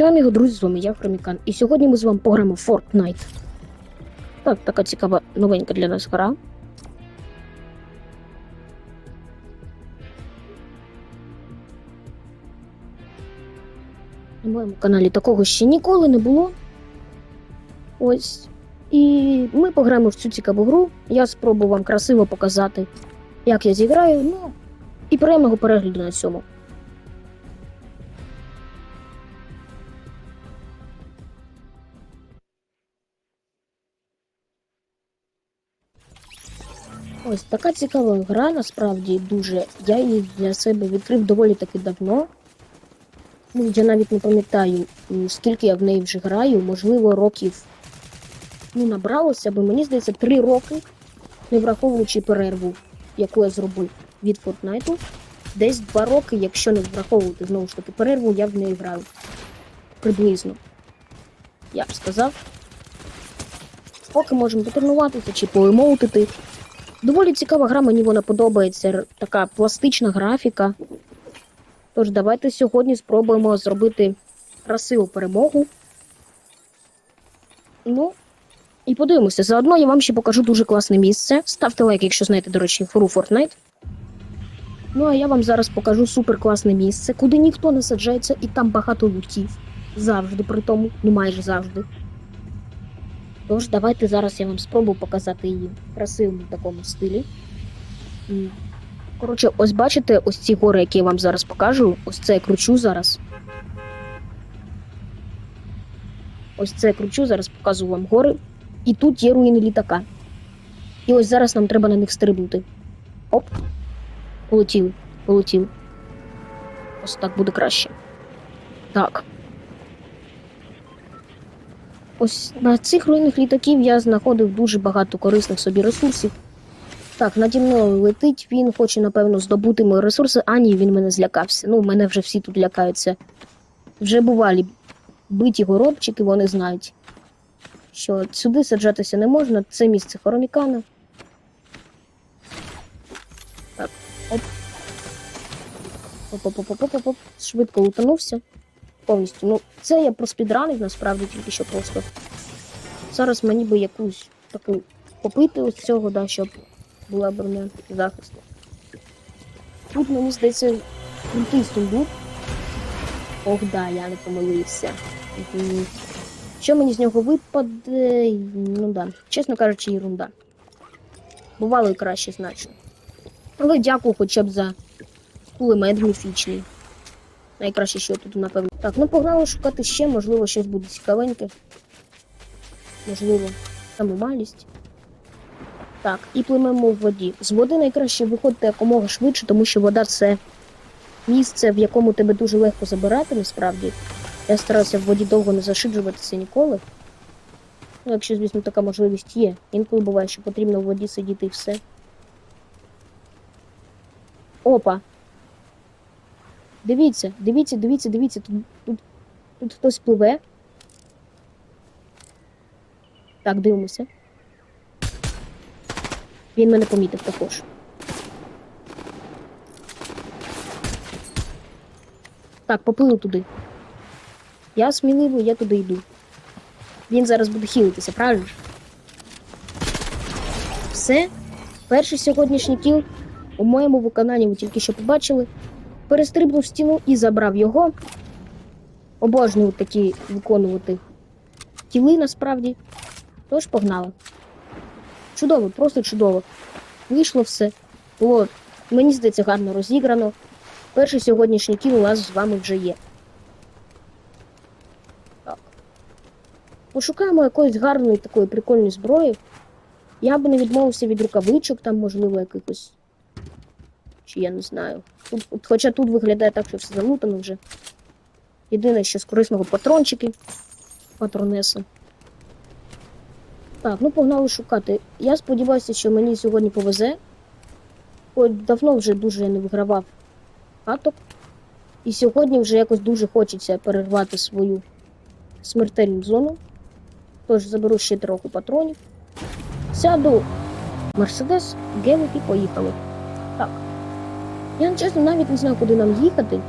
Вам його друзі, з вами я Хромікан. І сьогодні ми з вами пограємо Fortnite. Так, така цікава новенька для нас гра. На моєму каналі такого ще ніколи не було. Ось. І ми пограємо в цю цікаву гру. Я спробую вам красиво показати, як я зіграю. Ну, і приємного перегляду на цьому. Ось така цікава гра, насправді дуже. Я її для себе відкрив доволі таки давно. Ну, я навіть не пам'ятаю, скільки я в неї вже граю, можливо, років ну, набралося, бо мені здається, три роки, не враховуючи перерву, яку я зробив від Фортнайту. Десь два роки, якщо не враховувати знову ж таки перерву, я в неї граю. Приблизно. Я б сказав. Поки можемо потренуватися чи поемоутити. Доволі цікава гра, мені вона подобається. Така пластична графіка. Тож давайте сьогодні спробуємо зробити красиву перемогу. Ну, і подивимося. Заодно я вам ще покажу дуже класне місце. Ставте лайк, якщо знаєте, до речі, гру Fortnite. Ну, а я вам зараз покажу супер класне місце, куди ніхто не саджається, і там багато лутів. Завжди при тому, ну майже завжди. Тож, давайте зараз я вам спробую показати її в красивому такому стилі. Коротше, ось бачите, ось ці гори, які я вам зараз покажу. Ось це я кручу зараз. Ось це я кручу, зараз показую вам гори. І тут є руїни літака. І ось зараз нам треба на них стрибнути. Оп. Полетіли, полетіли. Ось так буде краще. Так. Ось на цих руїнах літаків я знаходив дуже багато корисних собі ресурсів. Так, наді мною летить, він хоче, напевно, здобути мої ресурси, а ні, він мене злякався. Ну, мене вже всі тут лякаються. Вже бувалі биті горобчики, вони знають, що сюди саджатися не можна, це місце Хоромікана. Так, оп. Оп-оп-оп-оп-оп-оп. Швидко лутанувся. Повністю. Ну, це я проспідранив насправді тільки що просто. Зараз мені би якусь таку попити ось цього, да, щоб була броня захист. Тут мені здається крутий сундук. Ох, да, я не помилився. Що мені з нього випаде? Ну да, чесно кажучи, ерунда. Бувало і краще значно. Але дякую хоча б за кулемет міфічний. Найкраще, що тут, напевно. Так, ну погнали шукати ще, можливо, щось буде цікавеньке. Можливо, самомалість. Так, і пливемо в воді. З води найкраще виходити якомога швидше, тому що вода це місце, в якому тебе дуже легко забирати, насправді. Я старався в воді довго не зашиджуватися ніколи. Ну, якщо, звісно, така можливість є. Інколи буває, що потрібно в воді сидіти і все. Опа! Дивіться, дивіться, дивіться, дивіться. Тут, тут, тут хтось пливе. Так, дивимося. Він мене помітив також. Так, поплив туди. Я сміливо, я туди йду. Він зараз буде хілитися, правильно? Все. Перший сьогоднішній кіл у моєму виконанні ви тільки що побачили. Перестрибнув стіну і забрав його. Обожнюю такі виконувати кіли насправді. Тож погнали. Чудово, просто чудово. Вийшло все. Було, мені здається, гарно розіграно. Перший сьогоднішній кіл у нас з вами вже є. Так. Пошукаємо якоїсь гарної такої прикольної зброї. Я би не відмовився від рукавичок, там, можливо, якихось. Чи я не знаю. Тут, хоча тут виглядає так, що все залутано вже. Єдине, що з корисного патрончики. Патронеси. Так, ну погнали шукати. Я сподіваюся, що мені сьогодні повезе. Ой, давно вже дуже не вигравав каток. І сьогодні вже якось дуже хочеться перервати свою смертельну зону. Тож заберу ще трохи патронів. Сяду Мерседес, Гелик і поїхали. Я чесно навіть не знаю, куди нам їхати.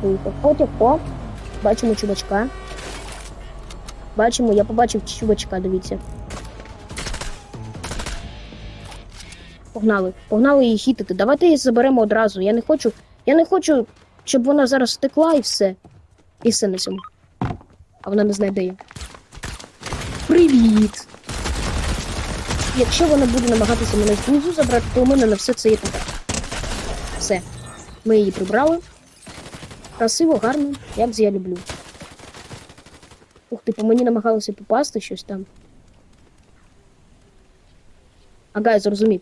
Поїхав. Потяг, о, бачимо чувачка. Бачимо, я побачив чувачка, дивіться. Погнали, погнали її хітити. Давайте її заберемо одразу. Я не хочу. Я не хочу, щоб вона зараз втекла і все. І все на цьому. А вона не знає, де. Привіт! Якщо вона буде намагатися мене знизу забрати, то у мене на все це є тепер. Все. Ми її прибрали. Красиво, гарно, як я люблю. Ух ти, по мені намагалися попасти щось там. Ага, я зрозумів.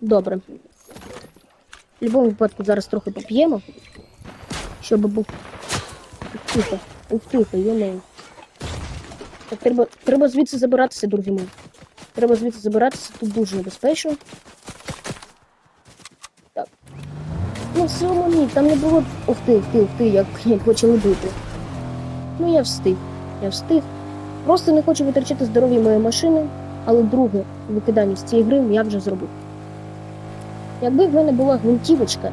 Добре. В будь-якому випадку зараз трохи поп'ємо. Щоб був. Ух, Тихо, ух тихо, йомею. Так, треба, треба звідси забиратися, друзі мої. Треба звідси забиратися, тут дуже небезпечно. Так. Ну все одно ні, там не було. Ух ти, ух ти, ух ти, як, як почали бити. Ну я встиг. Я встиг. Просто не хочу витрачати здоров'я моєї машини, але друге викидання з цієї гри я вже зробив. Якби в мене була гвинтівочка,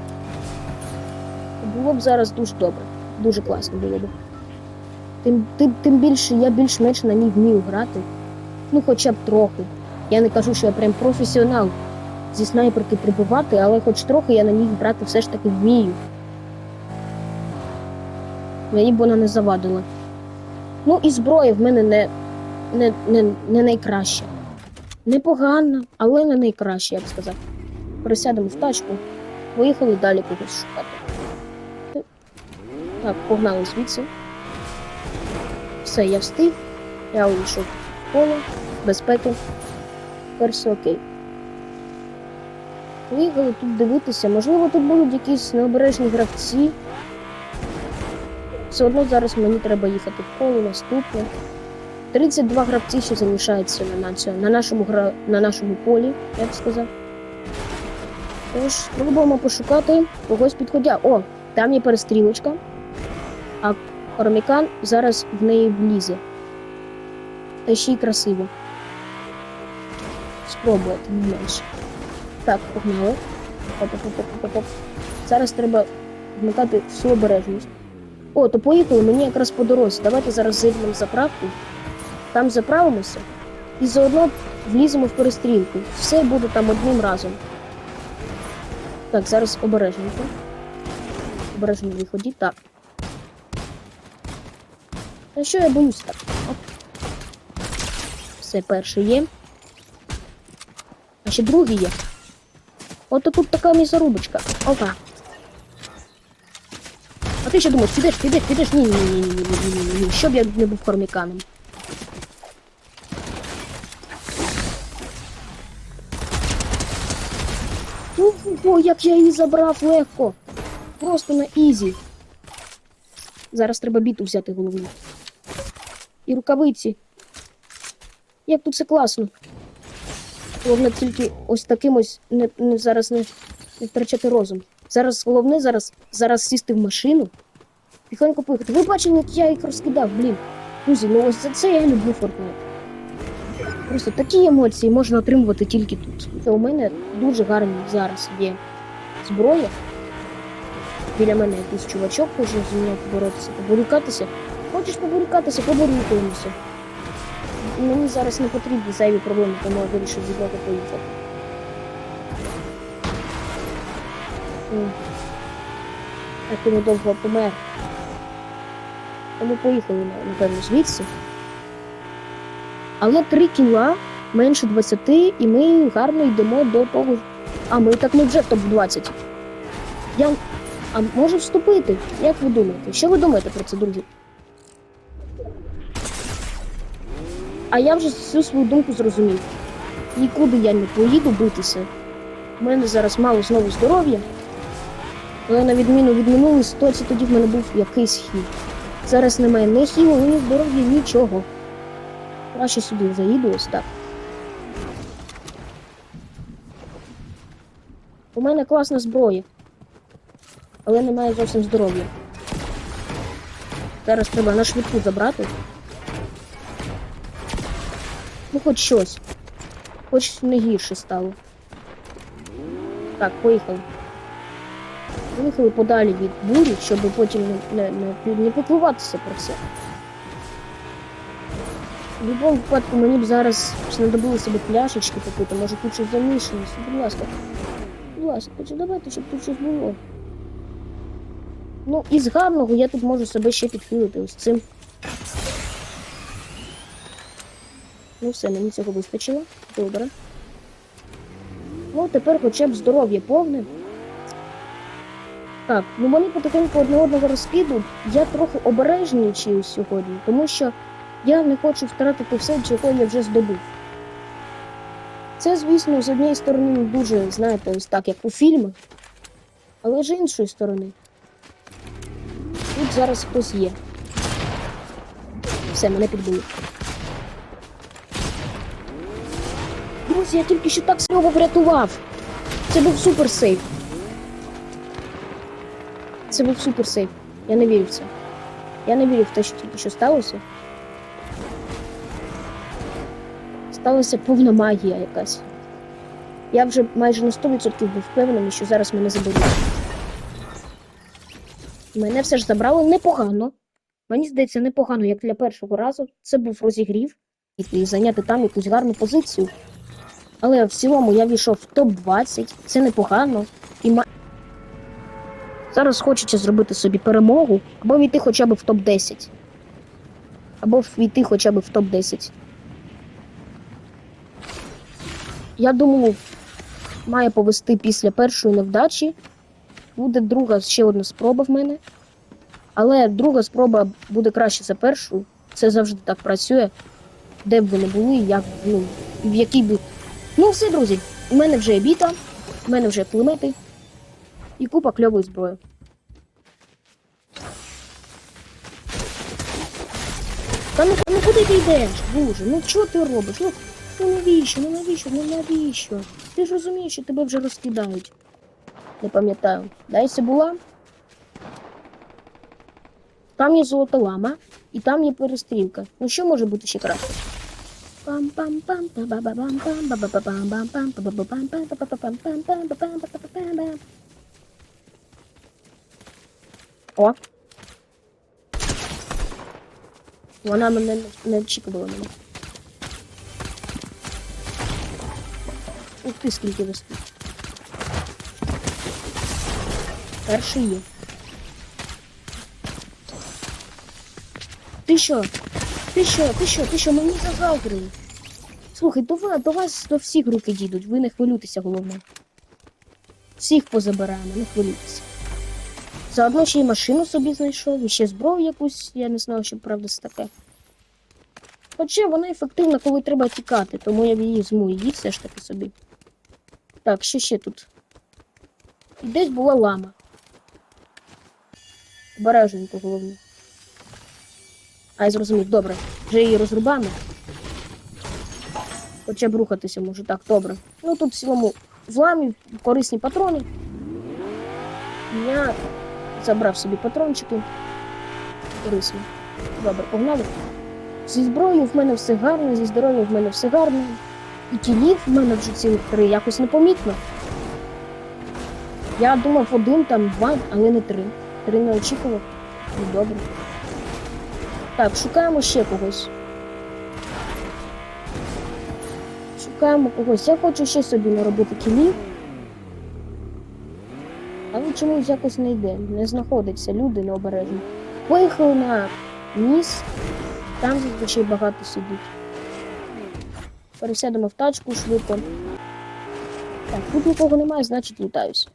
було б зараз дуже добре. Дуже класно було б. Тим, тим, тим більше я більш-менш на ній вмію грати. Ну, хоча б трохи. Я не кажу, що я прям професіонал зі снайперки прибивати, але хоч трохи я на ній грати все ж таки вмію. Мені б вона не завадила. Ну і зброя в мене не, не, не, не найкраща. Непогана, але не найкраща, я б сказав. Пересядемо в тачку, поїхали далі когось шукати. Так, погнали звідси. Все, я встиг. Я увійшов в поле, безпеки. Тепер все окей. Поїхали тут дивитися. Можливо, тут будуть якісь необережні гравці. Все одно зараз мені треба їхати в коло наступне. 32 гравці ще залишаються на, на, на, нашому, гра... на нашому полі, я б сказав. Тож, спробуємо пошукати когось підходя. О, там є перестрілочка. А Парамікан зараз в неї влізе. Та ще й красиво. Спробувати не менше. Так, погнали. Зараз треба вмикати всю обережність. О, то поїхали, мені якраз по дорозі. Давайте зараз зайдемо в заправку, там заправимося і заодно вліземо в перестрілку. Все буде там одним разом. Так, зараз обережненько. Обережно виході. Так. А що я боюсь так? Оп. Все перше є. А ще другий є. От тут така місорубочка. Опа. А ти ще думаєш, підеш, підеш, підеш? Ні, ні, ні, ні, ні, ні, ні, щоб я не був хорміканом. Ну, О, як я її забрав легко. Просто на ізі. Зараз треба біту взяти головою. І рукавиці. Як тут все класно. Головне тільки ось таким ось не, не зараз не, не втрачати розум. Зараз головне зараз, зараз сісти в машину. Тихонько поїхати. Ви бачили, як я їх розкидав, блін. Друзі, ну ось за це я люблю Fortnite. Просто такі емоції можна отримувати тільки тут. Та у мене дуже гарні зараз є зброя. Біля мене якийсь чувачок хоче зі мною поборотися, поборюкатися. Хочеш поборюкатися, поборюкаємося. Мені зараз не потрібні зайві проблеми, тому я вирішив нього поїхати. Так і недовго помер. Тому поїхали, напевно, звідси. Але 3 кіла менше 20, і ми гарно йдемо до того. А, ми так ми вже в топ-20. Я. А може вступити? Як ви думаєте? Що ви думаєте про це, друзі? А я вже всю свою думку зрозумів. Нікуди я не поїду битися. У мене зараз мало знову здоров'я. Але на відміну від минулої ситуації тоді в мене був якийсь хіл. Зараз немає ні хілу, ні здоров'я, нічого. Краще сюди заїду ось так. У мене класна зброя. Але немає зовсім здоров'я. Зараз треба на швидку забрати. Ну, хоч щось. Хоч не гірше стало. Так, поїхали. Поїхали подалі від бурі, щоб потім не, не, не, не піклуватися про це. В будь-якому випадку мені б зараз знадобилося б пляшечки попити, може тут щось замішане. Будь ласка. Будь ласка, чи давайте, щоб тут щось було. Ну, із гарного я тут можу себе ще підхилити ось цим. Ну все, мені цього вистачило. Добре. Ну, тепер хоча б здоров'я повне. Так, ну вони потихеньку одне одного розкидуть. Я трохи обережнічую сьогодні, тому що я не хочу втратити все, чого я вже здобув. Це, звісно, з однієї сторони дуже, знаєте, ось так, як у фільмах, але з іншої сторони. Тут зараз хтось є. Все, мене підбили. Друзі, я тільки що так свого врятував. Це був супер сейф. Це був супер сейф. Я не вірю в це. Я не вірю в те, що тільки що сталося. Сталася повна магія якась. Я вже майже на 100% був впевнений, що зараз мене заберуть. Мене все ж забрали непогано. Мені здається, непогано, як для першого разу. Це був розігрів і зайняти там якусь гарну позицію. Але в цілому я війшов в топ-20, це непогано. І ма... Зараз хочеться зробити собі перемогу, або війти хоча б в топ-10. Або війти хоча б в топ-10. Я думаю, має повести після першої невдачі. Буде друга ще одна спроба в мене. Але друга спроба буде краще за першу. Це завжди так працює. Де б ви не були, як ну, в якій би. Ну, все, друзі, у мене вже є біта, у мене вже кулемети і купа кльової зброї. Та ну, ну куди ти йдеш? Боже, ну що ти робиш? Ну, ну навіщо? Ну навіщо? Ну навіщо? Ти ж розумієш, що тебе вже розкидають. Не пам'ятаю. Дайся була. Там є золота лама, і там є перестрілка. Ну що може бути ще краще? О! Вона мене не- очікувала мене. Ух ти, скільки виступ. Перший є. Ти що? Ти що? Ти що? Ти що? Мені загаврили. Слухай, до вас, до вас до всіх руки дійдуть, ви не хвилюйтеся, головне. Всіх позабираємо, не хвилюйтеся. Заодно ще й машину собі знайшов, і ще зброю якусь, я не знаю, що правда це таке. Хоча вона ефективна, коли треба тікати, тому я її візьму її все ж таки собі. Так, що ще тут? І десь була лама. Обережненько головне. А я зрозумів, добре. Вже її розрубаємо. Хоча б рухатися може. Так, добре. Ну тут в цілому зламів, корисні патрони. Я забрав собі патрончики. Корисні. Добре, погнали. Зі зброєю в мене все гарно, зі здоров'ям в мене все гарно. І кілів в мене вже цілих три, якось непомітно. Я думав один, там два, але не три. Три не очікував. Ну добре. Так, шукаємо ще когось. Шукаємо когось. Я хочу ще собі наробити кілів. Але чомусь якось не йде. Не знаходиться люди необережні. Поїхали на ніс. Там зазвичай багато сидить. Пересядемо в тачку швидко. Так, тут нікого немає, значить лутаюсь.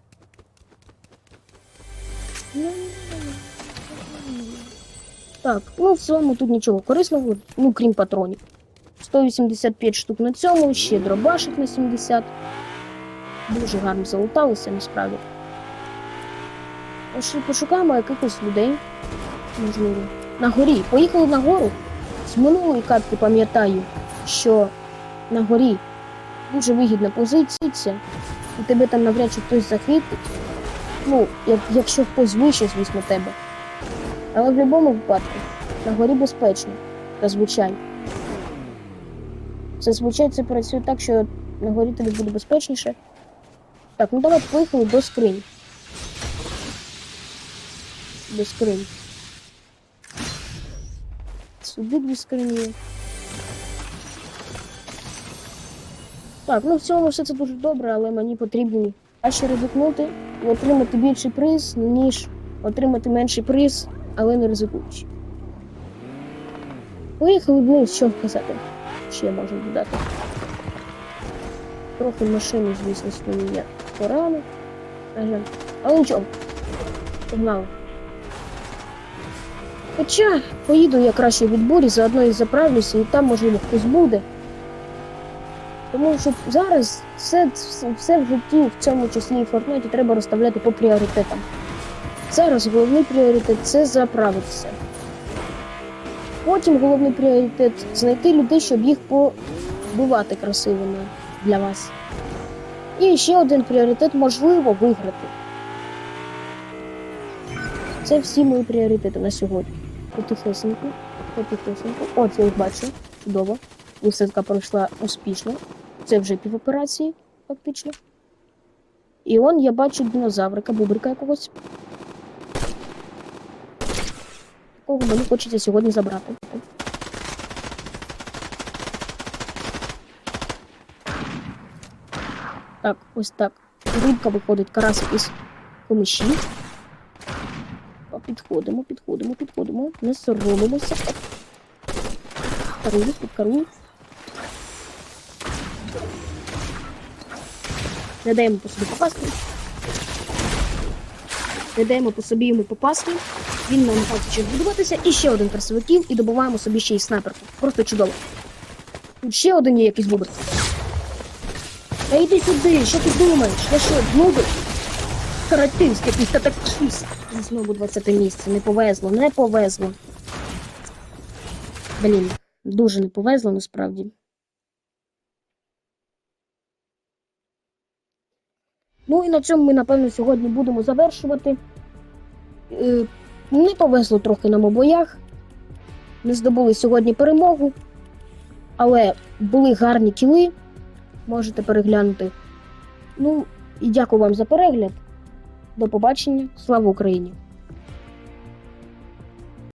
Так, ну в цілому тут нічого корисного, ну крім патронів. 185 штук на цьому, ще дробашик на 70. Дуже гарно залуталося, насправді. Ось пошукаємо якихось людей. Можливо. На горі. Поїхали на гору. З минулої катки пам'ятаю, що на горі дуже вигідна позиція, і тебе там навряд чи хтось захитить. Ну, як, якщо хтось вище, звісно, тебе. Але в будь-якому випадку на горі безпечно, зазвичай. Зазвичай це працює так, що на горі тобі буде безпечніше. Так, ну давай поїхали до скринь. до скринь. Сюди дві скрині. Так, ну в цілому все це дуже добре, але мені потрібно краще ризикнути і отримати більший приз, ніж отримати менший приз, але не ризикуючи. Поїхали вниз, що казати. Ще я можу додати. Трохи машину, звісно, свою є порано. На. Але нічого. Погнали. Хоча поїду я краще від бурі, заодно і заправлюся, і там, можливо, хтось буде. Тому що зараз все, все, все в житті, в цьому числі і в Фортнайті, треба розставляти по пріоритетам. Зараз головний пріоритет це заправитися. Потім головний пріоритет знайти людей, щоб їх побувати красивими для вас. І ще один пріоритет можливо виграти. Це всі мої пріоритети на сьогодні. Потихесенько, потихесенько. От я їх бачу. Чудово. Висадка пройшла успішно. Це вже півоперації, фактично. І он я бачу динозаврика, бубрика якогось. Якого мені хочеться сьогодні забрати. Так, ось так. Рибка виходить, карасик із комиші. Підходимо, підходимо, підходимо. Не соромимося. Оп. Карую, підкарую. Не даємо по собі попасти. Не даємо по собі йому попасти. Він нам хоче будуватися. І ще один красивиків, і добуваємо собі ще й снайперку. Просто чудово. Тут ще один є якийсь бубр. Та йди сюди, що ти думаєш? Я що, гнуби? Каратинський якийсь та такісь. Знову 20 місце. Не повезло, не повезло. Блін, дуже не повезло насправді. Ну і на цьому ми, напевно, сьогодні будемо завершувати. Не повезло трохи нам у боях. Не здобули сьогодні перемогу, але були гарні кіли. Можете переглянути. Ну, і дякую вам за перегляд. До побачення. Слава Україні!